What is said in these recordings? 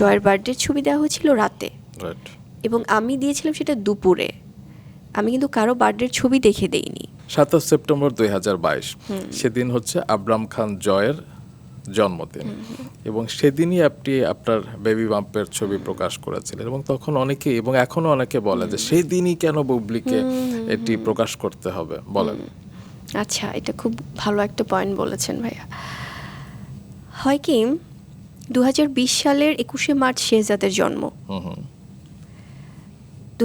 জয়ের বার্থডের ছবি দেওয়া হয়েছিল রাতে। এবং আমি দিয়েছিলাম সেটা দুপুরে। আমি কিন্তু কারও বার্থডের ছবি দেখে দেইনি। সাতাশ সেপ্টেম্বর দুই হাজার বাইশ। সেদিন হচ্ছে আবরাম খান জয়ের জন্মদিন। এবং সেদিনই আপনি আপনার বেবি বাম্পের ছবি প্রকাশ করেছিলেন। এবং তখন অনেকে এবং এখনও অনেকে বলে যে সেই দিনই কেন বুবলিকে এটি প্রকাশ করতে হবে বলেন। আচ্ছা এটা খুব ভালো একটা পয়েন্ট বলেছেন ভাইয়া। হয় কি দু হাজার বিশ সালের একুশে মার্চ শেহজাদের জন্ম। দু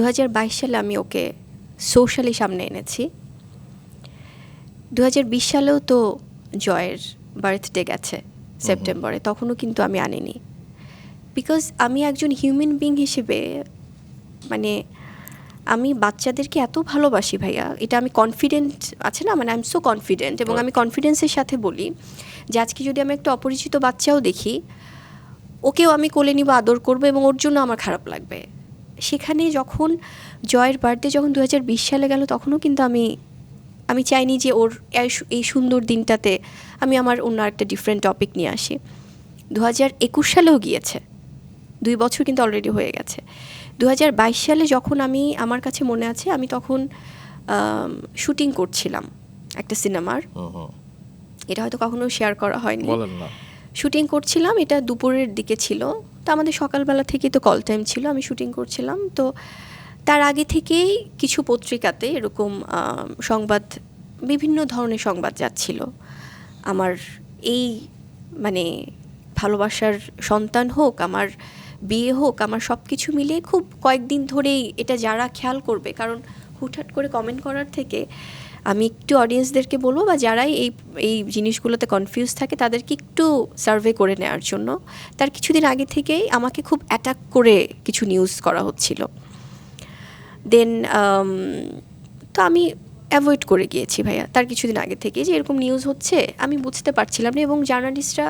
সালে আমি ওকে সোশ্যালি সামনে এনেছি। দু হাজার বিশ সালেও তো জয়ের বার্থডে গেছে সেপ্টেম্বরে তখনও কিন্তু আমি আনিনি। বিকজ আমি একজন হিউম্যান বিং হিসেবে মানে আমি বাচ্চাদেরকে এত ভালোবাসি ভাইয়া এটা আমি কনফিডেন্ট আছে না? মানে আই এম সো কনফিডেন্ট এবং আমি কনফিডেন্সের সাথে বলি যে আজকে যদি আমি একটা অপরিচিত বাচ্চাও দেখি ওকেও আমি কোলে নিব আদর করব এবং ওর জন্য আমার খারাপ লাগবে। সেখানে যখন জয়ের বার্থডে যখন দু হাজার বিশ সালে গেল তখনও কিন্তু আমি আমি চাইনি যে ওর এই সুন্দর দিনটাতে আমি আমার অন্য একটা ডিফারেন্ট টপিক নিয়ে আসি। দু হাজার একুশ সালেও গিয়েছে। দুই বছর কিন্তু অলরেডি হয়ে গেছে। দু হাজার বাইশ সালে যখন আমি আমার কাছে মনে আছে আমি তখন শুটিং করছিলাম একটা সিনেমার এটা হয়তো কখনো শেয়ার করা হয়নি। শুটিং করছিলাম, এটা দুপুরের দিকে ছিল। তো আমাদের সকালবেলা থেকেই তো কল টাইম ছিল, আমি শুটিং করছিলাম। তো তার আগে থেকেই কিছু পত্রিকাতে এরকম সংবাদ, বিভিন্ন ধরনের সংবাদ যাচ্ছিল। আমার এই মানে ভালোবাসার সন্তান হোক, আমার বিয়ে হোক, আমার সব কিছু মিলিয়ে খুব কয়েকদিন ধরেই এটা যারা খেয়াল করবে, কারণ হুটহাট করে কমেন্ট করার থেকে আমি একটু অডিয়েন্সদেরকে বলব বা যারাই এই এই জিনিসগুলোতে কনফিউজ থাকে তাদেরকে একটু সার্ভে করে নেওয়ার জন্য। তার কিছুদিন আগে থেকেই আমাকে খুব অ্যাটাক করে কিছু নিউজ করা হচ্ছিল। দেন তো আমি অ্যাভয়েড করে গিয়েছি ভাইয়া। তার কিছুদিন আগে থেকে যে এরকম নিউজ হচ্ছে আমি বুঝতে পারছিলাম না এবং জার্নালিস্টরা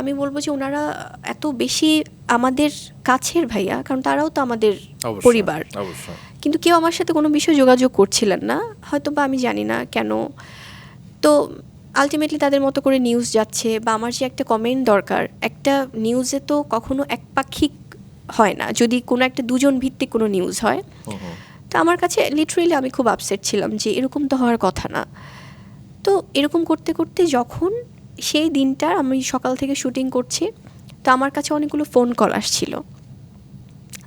আমি বলব যে ওনারা এত বেশি আমাদের কাছের ভাইয়া কারণ তারাও তো আমাদের পরিবার। কিন্তু কেউ আমার সাথে কোনো বিষয়ে যোগাযোগ করছিলেন না। হয়তো বা আমি জানি না কেন। তো আলটিমেটলি তাদের মতো করে নিউজ যাচ্ছে বা আমার যে একটা কমেন্ট দরকার একটা নিউজে তো কখনো একপাক্ষিক হয় না। যদি কোনো একটা দুজন ভিত্তিক কোনো নিউজ হয় তো আমার কাছে লিটারেলি আমি খুব আপসেট ছিলাম যে এরকম তো হওয়ার কথা না। তো এরকম করতে করতে যখন সেই দিনটা আমি সকাল থেকে শুটিং করছি তো আমার কাছে অনেকগুলো ফোন কল আসছিল।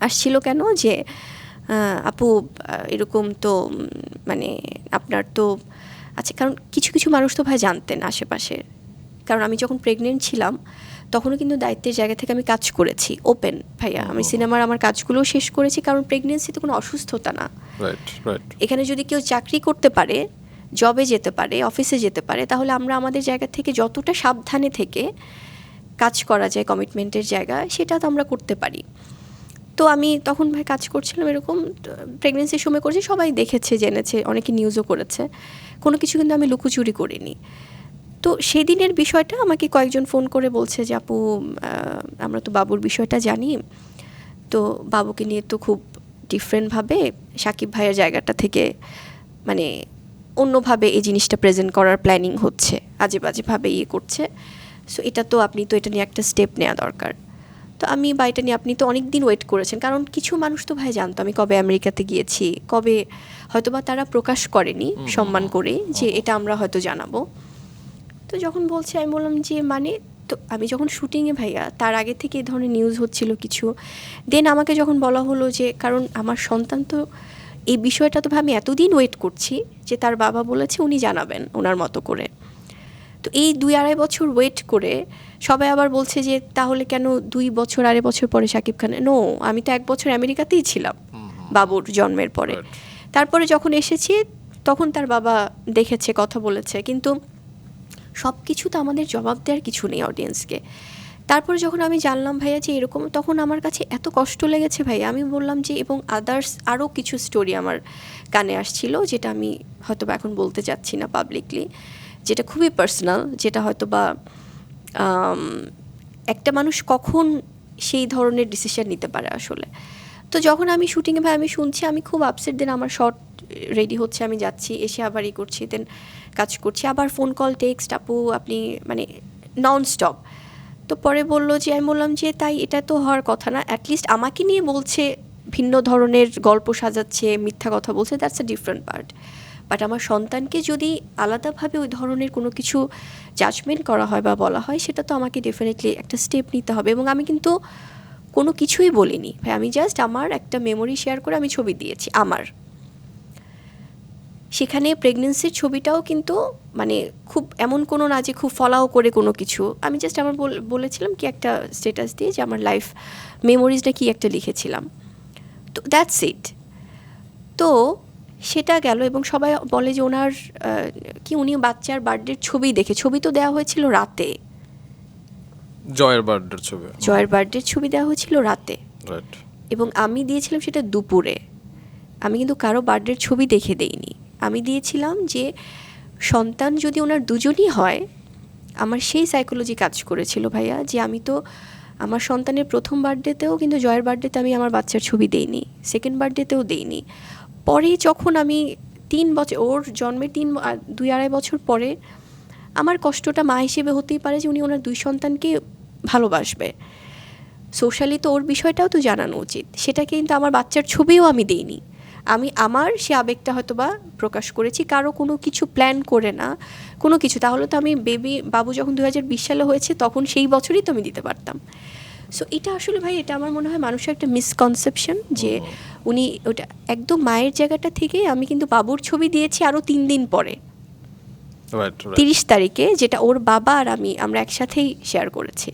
আসছিল কেন? যে আপু এরকম তো মানে আপনার তো আচ্ছা কারণ কিছু কিছু মানুষ তো ভাই জানতেন আশেপাশে। কারণ আমি যখন প্রেগনেন্ট ছিলাম তখনও কিন্তু দায়িত্বের জায়গা থেকে আমি কাজ করেছি ওপেন ভাইয়া। আমি সিনেমার আমার কাজগুলোও শেষ করেছি কারণ প্রেগনেন্সি তো কোনো অসুস্থতা না। এখানে যদি কেউ চাকরি করতে পারে জবে যেতে পারে অফিসে যেতে পারে তাহলে আমরা আমাদের জায়গা থেকে যতটা সাবধানে থেকে কাজ করা যায় কমিটমেন্টের জায়গা সেটা তো আমরা করতে পারি। তো আমি তখন ভাই কাজ করছিলাম এরকম প্রেগনেন্সির সময় করছি, সবাই দেখেছে, জেনেছে, অনেকে নিউজও করেছে। কোনো কিছু কিন্তু আমি লুকোচুরি করিনি। তো সেদিনের বিষয়টা আমাকে কয়েকজন ফোন করে বলছে যে, আপু আমরা তো বাবুর বিষয়টা জানি। তো বাবুকে নিয়ে তো খুব ডিফারেন্টভাবে সাকিব ভাইয়ের জায়গাটা থেকে মানে অন্যভাবে এই জিনিসটা প্রেজেন্ট করার প্ল্যানিং হচ্ছে আজে বাজেভাবে ইয়ে করছে। সো এটা তো আপনি তো এটা নিয়ে একটা স্টেপ নেওয়া দরকার। তো আমি বা এটা নিয়ে আপনি তো অনেক দিন ওয়েট করেছেন। কারণ কিছু মানুষ তো ভাই জানতো আমি কবে আমেরিকাতে গিয়েছি কবে হয়তোবা তারা প্রকাশ করেনি সম্মান করে যে এটা আমরা হয়তো জানাব। তো যখন বলছে আমি বললাম যে মানে? তো আমি যখন শুটিংয়ে ভাইয়া তার আগে থেকে এই ধরনের নিউজ হচ্ছিল কিছু। দেন আমাকে যখন বলা হলো যে কারণ আমার সন্তান তো এই বিষয়টা তো ভাই আমি এতদিন ওয়েট করছি যে তার বাবা বলেছে উনি জানাবেন ওনার মতো করে। তো এই দুই আড়াই বছর ওয়েট করে সবাই আবার বলছে যে তাহলে কেন দুই বছর আড়াই বছর পরে শাকিব খান? নো আমি তো এক বছর আমেরিকাতেই ছিলাম বাবুর জন্মের পরে। তারপরে যখন এসেছি তখন তার বাবা দেখেছে কথা বলেছে। কিন্তু সব কিছু তো আমাদের জবাব দেওয়ার কিছু নেই অডিয়েন্সকে তারপরে যখন আমি জানলাম ভাইয়া যে এরকম তখন আমার কাছে এত কষ্ট লেগেছে ভাইয়া। আমি বললাম যে এবং আদার্স আরও কিছু স্টোরি আমার কানে আসছিল যেটা আমি হয়তো এখন বলতে চাচ্ছি না পাবলিকলি যেটা খুবই পার্সোনাল যেটা হয়তো বা একটা মানুষ কখন সেই ধরনের ডিসিশন নিতে পারে আসলে। তো যখন আমি শুটিংয়ে ভাই আমি শুনছি, আমি খুব আপসেট দেন আমার শর্ট রেডি হচ্ছে, আমি যাচ্ছি, এসে আবার ই করছি দেন কাজ করছি। আবার ফোন কল টেক্সট আপু, আপনি মানে নন স্টপ তো পরে বলল যে, আমি বললাম যে, তাই এটা তো হওয়ার কথা না। অ্যাটলিস্ট আমাকে নিয়ে বলছে, ভিন্ন ধরনের গল্প সাজাচ্ছে, মিথ্যা কথা বলছে that's a different part but আমার সন্তানকে যদি আলাদাভাবে ওই ধরনের কোনো কিছু জাজমেন্ট করা হয় বা বলা হয়, সেটা তো আমাকে ডেফিনেটলি একটা স্টেপ নিতে হবে। এবং আমি কিন্তু কোনো কিছুই বলিনি। ভাই, আমি জাস্ট আমার একটা মেমোরি শেয়ার করে আমি ছবি দিয়েছি, আমার। সেখানে প্রেগনেন্সির ছবিটাও কিন্তু মানে খুব এমন কোনো না যে খুব ফলাও করে কোনো কিছু। আমি জাস্ট আমার বল- বলেছিলাম কি একটা স্টেটাস দিয়ে যে আমার লাইফ মেমোরিজটা কি একটা লিখেছিলাম। তো দ্যাটস ইট তো সেটা গেল এবং সবাই বলে যে ওনার কি উনি বাচ্চার বার্থডের ছবি দেখে ছবি তো দেওয়া হয়েছিল রাতে। জয়ের বার্থডের ছবি। জয়ের বার্থডের ছবি দেওয়া হয়েছিল রাতে। এবং আমি দিয়েছিলাম সেটা দুপুরে। আমি কিন্তু কারও বার্থডের ছবি দেখে দেইনি। আমি দিয়েছিলাম যে সন্তান যদি ওনার দুজনই হয় আমার সেই সাইকোলজি কাজ করেছিল ভাইয়া যে আমি তো আমার সন্তানের প্রথম বার্থডেতেও কিন্তু জয়ের বার্থডেতে আমি আমার বাচ্চার ছবি দেইনি। সেকেন্ড বার্থডেতেও দেইনি। পরে যখন আমি তিন বছর ওর জন্মের তিন দুই আড়াই বছর পরে আমার কষ্টটা মা হিসেবে হতেই পারে যে উনি ওনার দুই সন্তানকে ভালোবাসবে। সোশ্যালি তো ওর বিষয়টাও তো জানানো উচিত। সেটা কিন্তু আমার বাচ্চার ছবিও আমি দেইনি। আমি, আমার সে আবেগটা হয়তো বা প্রকাশ করেছি, কারও কোনো কিছু প্ল্যান করে না, কোনো কিছু। তাহলে তো আমি বেবি বাবু যখন দু হাজার বিশ সালে হয়েছে তখন সেই বছরই তো আমি দিতে পারতাম। সো এটা আসলে ভাই এটা আমার মনে হয় মানুষের একটা মিসকনসেপশন যে উনি ওটা একদম মায়ের জায়গাটা থেকে আমি কিন্তু বাবুর ছবি দিয়েছি আরও তিন দিন পরে। তিরিশ তারিখে যেটা ওর বাবা আর আমি আমরা একসাথেই শেয়ার করেছি।